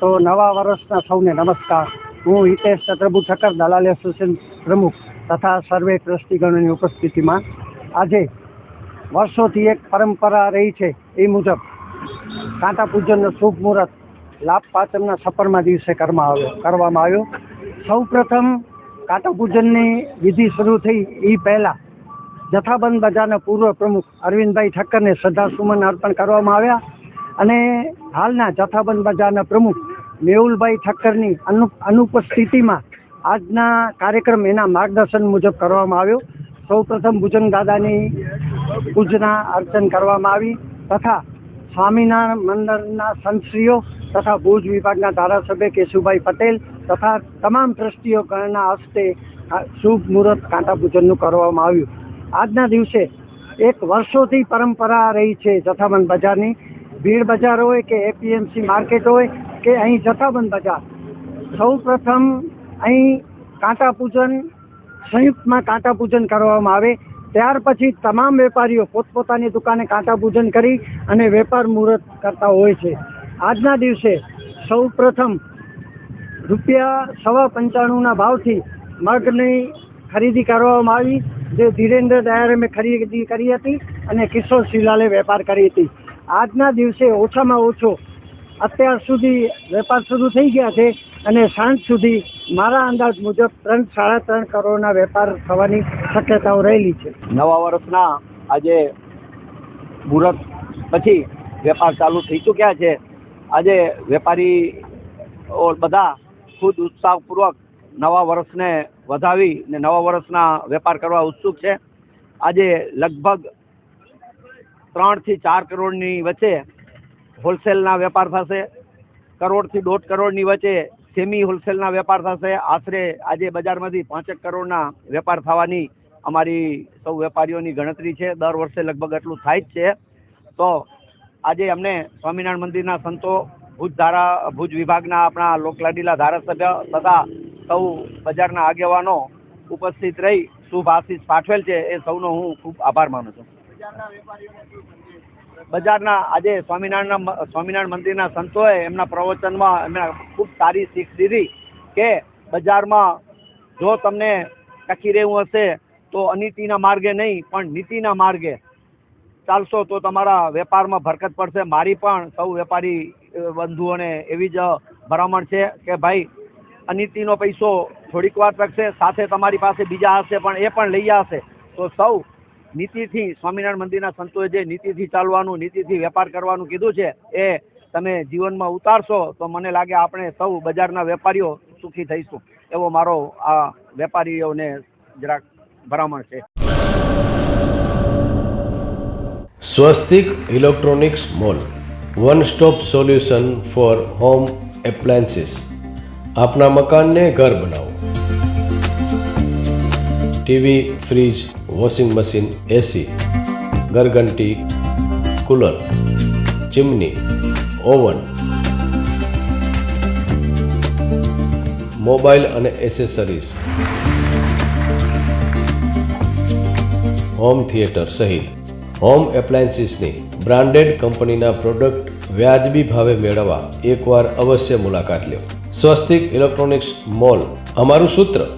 તો નવા વર્ષના સૌને નમસ્કાર. હું હિતેશ ચંદ્રભુ ઠક્કર દલાલ એસોસિએશન પ્રમુખ તથા સર્વે ટ્રસ્ટીગણોની ઉપસ્થિતિમાં આજે વર્ષોથી એક પરંપરા રહી છે એ મુજબ કાંટા પૂજનનો શુભ મુહૂર્ત લાભ પાંચમના સપરમાં દિવસે કરવામાં આવ્યો કરવામાં આવ્યો. સૌ પ્રથમ કાંટા પૂજનની વિધિ શરૂ થઈ એ પહેલાં જથ્થાબંધ બજારના પૂર્વ પ્રમુખ અરવિંદભાઈ ઠક્કરને શ્રદ્ધાસુમન અર્પણ કરવામાં આવ્યા. અને હાલના જથ્થાબંધ બજારના પ્રમુખ મેહુલભાઈ ઠક્કરની અનુ, અનુપસ્થિતિમાં આજના કાર્યક્રમ એના માર્ગદર્શન મુજબ કરવામાં આવ્યો. સૌ પ્રથમ ભુજંગ દાદાની પૂજના અર્ચન કરવામાં આવી તથા સ્વામિનારાયણ મંદિરના સંતશ્રીઓ તથા ભુજ વિભાગના ધારાસભ્ય કેશુભાઈ પટેલ તથા તમામ ટ્રસ્ટીઓ ગણના હસ્તે શુભ મુહૂર્ત કાંટા પૂજનનું કરવામાં આવ્યું. આજના દિવસે એક વર્ષોથી પરંપરા રહી છે જથ્થાબંધ બજારની. ભીડ બજાર હોય કે એપીએમસી માર્કેટ હોય કે અહીં જથ્થાબંધ બજાર. સૌ પ્રથમ અહીં કાંટા પૂજન, સંયુક્તમાં કાંટા પૂજન કરવામાં આવે. ત્યાર પછી તમામ વેપારીઓ પોતપોતાની દુકાને કાંટા પૂજન કરી અને વેપાર મુહૂર્ત કરતા હોય છે. આજના દિવસે સૌ પ્રથમ રૂપિયા સવા પંચાણુંના ભાવથી મગની ખરીદી કરવામાં આવી, જે ધીરેન્દ્ર દયારે મેં ખરીદી કરી હતી અને કિશોર શિલાલે વેપાર કરી હતી. આજના દિવસે ઓછામાં ઓછો અત્યાર સુધી વેપાર શરૂ થઈ ગયા છે અને સાંજ સુધી મારા અંદાજ મુજબ ત્રણ, સાડા ત્રણ કરોડના વેપાર થવાની શક્યતાઓ રહેલી છે. નવા વર્ષના આજે મુહૂર્ત પછી વેપાર ચાલુ થઈ ચૂક્યા છે. આજે વેપારી બધા ખુદ ઉત્સાહપૂર્વક નવા વર્ષને વધાવી ને નવા વર્ષના વેપાર કરવા ઉત્સુક છે. આજે લગભગ ત્રણથી ચાર કરોડની વચ્ચે હોલસેલના વેપાર થશે. કરોડથી દોઢ કરોડની વચ્ચે સેમી હોલસેલના વેપાર થશે. આશરે આજે બજારમાંથી પાંચેક કરોડના વેપાર થવાની અમારી સૌ વેપારીઓની ગણતરી છે. દર વર્ષે લગભગ એટલું થાય જ છે. તો આજે અમને સ્વામિનારાયણ મંદિરના સંતો ભુજ ધારા ભુજ વિભાગના આપણા લોકલાડીલા ધારાસભ્ય તથા સૌ બજારના આગેવાનો ઉપસ્થિત રહી શુભ આશીષ પાઠવેલ છે. એ સૌનો હું ખૂબ આભાર માનું છું. બજારના આજે સ્વામિનારાયણના સ્વામિનારાયણ મંદિરના સંતોએ એમના પ્રવચનમાં એમને ખૂબ સારી શીખ દીધી કે બજારમાં જો તમને ટકી રહેવું હશે તો અનિતિના માર્ગે નહીં, પણ નીતિના માર્ગે ચાલશો તો તમારા વેપારમાં ભરકત પડશે. મારી પણ સૌ વેપારી બંધુઓને એવી જ ભલામણ છે કે ભાઈ, અનીતિનો પૈસો થોડીક વાર ટકશે, સાથે તમારી પાસે બીજા હશે પણ એ પણ લઈ આવશે. તો સૌ નીતિથી સ્વામિનારાયણ મંદિરના સંતોએ જે નીતિથી ચાલવાનું, નીતિથી વેપાર કરવાનું કીધું છે, એ તમે જીવનમાં ઉતારશો તો મને લાગે આપણે સૌ બજારના વેપારીઓ સુખી થઈશું. એવો મારો આ વેપારીઓને જરાક ભલામણ છે. Swastik electronics mall, one stop solution for home appliances. આપના મકાનને ઘર બનાવો. TV, fridge, washing machine, AC, ઘરઘંટી, cooler, chimney, oven, mobile અને એસેસરીઝ. હોમ થિયેટર સહિત. હોમ એપ્લાયન્સીસની બ્રાન્ડેડ કંપનીના પ્રોડક્ટ વ્યાજબી ભાવે મેળવવા એકવાર અવશ્ય મુલાકાત લો. સ્વસ્તિક ઇલેક્ટ્રોનિક્સ મોલ, અમારું સૂત્ર